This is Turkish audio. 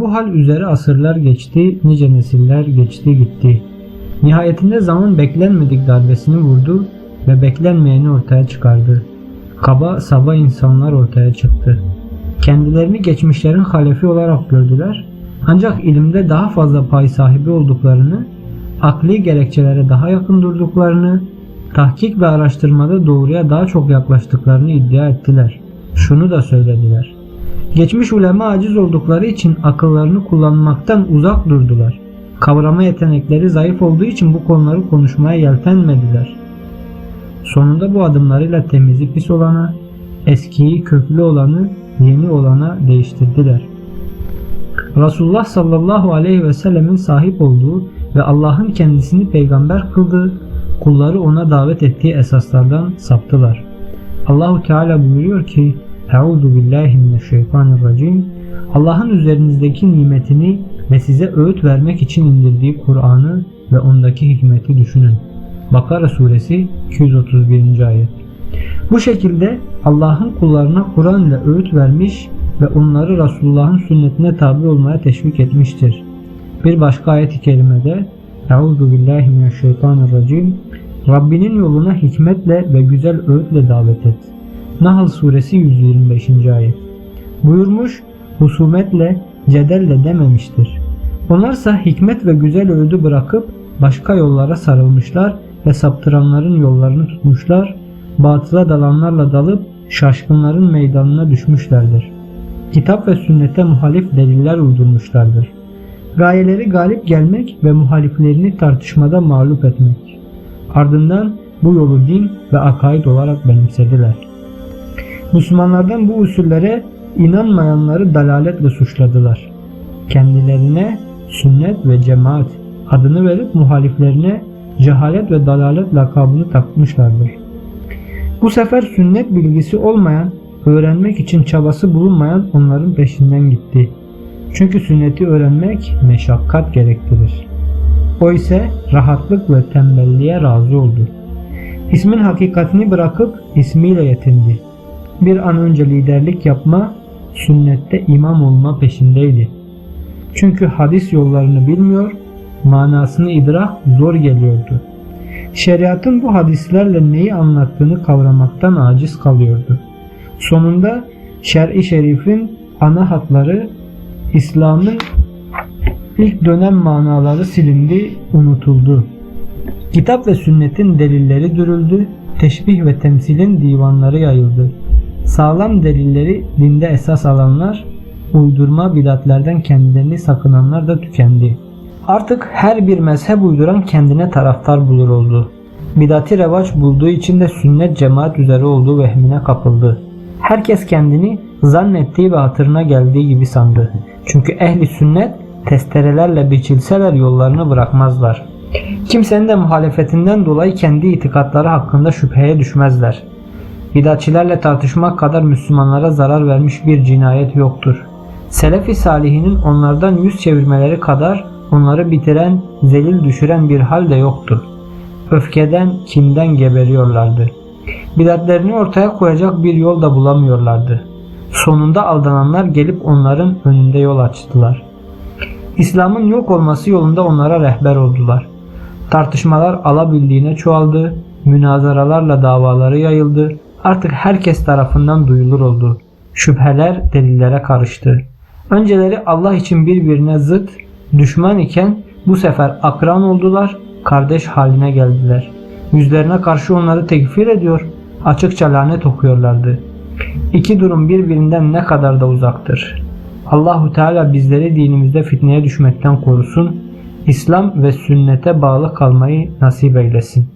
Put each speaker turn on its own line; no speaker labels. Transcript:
Bu hal üzere asırlar geçti, nice nesiller geçti gitti. Nihayetinde zaman beklenmedik darbesini vurdu ve beklenmeyeni ortaya çıkardı. Kaba saba insanlar ortaya çıktı. Kendilerini geçmişlerin halefi olarak gördüler. Ancak ilimde daha fazla pay sahibi olduklarını, akli gerekçelere daha yakın durduklarını, tahkik ve araştırmada doğruya daha çok yaklaştıklarını iddia ettiler. Şunu da söylediler. Geçmiş ulema aciz oldukları için akıllarını kullanmaktan uzak durdular. Kavrama yetenekleri zayıf olduğu için bu konuları konuşmaya yeltenmediler. Sonunda bu adımlarıyla temizi pis olana, eskiyi köklü olanı yeni olana değiştirdiler. Resulullah sallallahu aleyhi ve sellemin sahip olduğu ve Allah'ın kendisini peygamber kıldığı, kulları ona davet ettiği esaslardan saptılar. Allahu Teala buyuruyor ki: "Euzu billahi mineşşeytanirracim." Allah'ın üzerinizdeki nimetini ve size öğüt vermek için indirdiği Kur'an'ı ve ondaki hikmeti düşünün. Bakara suresi 231. ayet. Bu şekilde Allah'ın kullarına Kur'an ile öğüt vermiş ve onları Resulullah'ın sünnetine tabi olmaya teşvik etmiştir. Bir başka ayet-i kerimede Euzu billahi mineşşeytanirracim Rabbinin yoluna hikmetle ve güzel öğütle davet et. Nahl suresi 125. ayet. Buyurmuş, husumetle, cedelle dememiştir. Onlarsa hikmet ve güzel öğüdü bırakıp başka yollara sarılmışlar ve saptıranların yollarını tutmuşlar, batıla dalanlarla dalıp şaşkınların meydanına düşmüşlerdir. Kitap ve sünnete muhalif deliller uydurmuşlardır. Gayeleri galip gelmek ve muhaliflerini tartışmada mağlup etmek. Ardından bu yolu din ve akaid olarak benimsediler. Müslümanlardan bu usullere inanmayanları dalaletle suçladılar. Kendilerine sünnet ve cemaat adını verip muhaliflerine cehalet ve dalalet lakabını takmışlardır. Bu sefer sünnet bilgisi olmayan, öğrenmek için çabası bulunmayan onların peşinden gitti. Çünkü sünneti öğrenmek meşakkat gerektirir. O ise rahatlık ve tembelliğe razı oldu. İsmin hakikatini bırakıp ismiyle yetindi. Bir an önce liderlik yapma, sünnette imam olma peşindeydi. Çünkü hadis yollarını bilmiyor, manasını idrak zor geliyordu. Şeriatın bu hadislerle neyi anlattığını kavramaktan aciz kalıyordu. Sonunda şer'i şerifin ana hatları İslam'ın ilk dönem manaları silindi, unutuldu. Kitap ve sünnetin delilleri dürüldü, teşbih ve temsilin divanları yayıldı. Sağlam delilleri dinde esas alanlar, uydurma bidatlerden kendilerini sakınanlar da tükendi. Artık her bir mezhep uyduran kendine taraftar bulur oldu. Bidati revaç bulduğu için de sünnet cemaat üzere olduğu vehmine kapıldı. Herkes kendini zannettiği ve hatırına geldiği gibi sandı. Çünkü ehli sünnet testerelerle biçilseler yollarını bırakmazlar. Kimsenin de muhalefetinden dolayı kendi itikatları hakkında şüpheye düşmezler. Bidatçilerle tartışmak kadar Müslümanlara zarar vermiş bir cinayet yoktur. Selefi salihinin onlardan yüz çevirmeleri kadar onları bitiren, zelil düşüren bir hal de yoktur. Öfkeden, kinden geberiyorlardı. Bidatlerini ortaya koyacak bir yol da bulamıyorlardı. Sonunda aldananlar gelip onların önünde yol açtılar. İslam'ın yok olması yolunda onlara rehber oldular. Tartışmalar alabildiğine çoğaldı, münazaralarla davaları yayıldı, artık herkes tarafından duyulur oldu. Şüpheler delillere karıştı. Önceleri Allah için birbirine zıt, düşman iken bu sefer akran oldular, kardeş haline geldiler. Yüzlerine karşı onları tekfir ediyor, açıkça lanet okuyorlardı. İki durum birbirinden ne kadar da uzaktır. Allahu Teala bizleri dinimizde fitneye düşmekten korusun. İslam ve sünnete bağlı kalmayı nasip eylesin.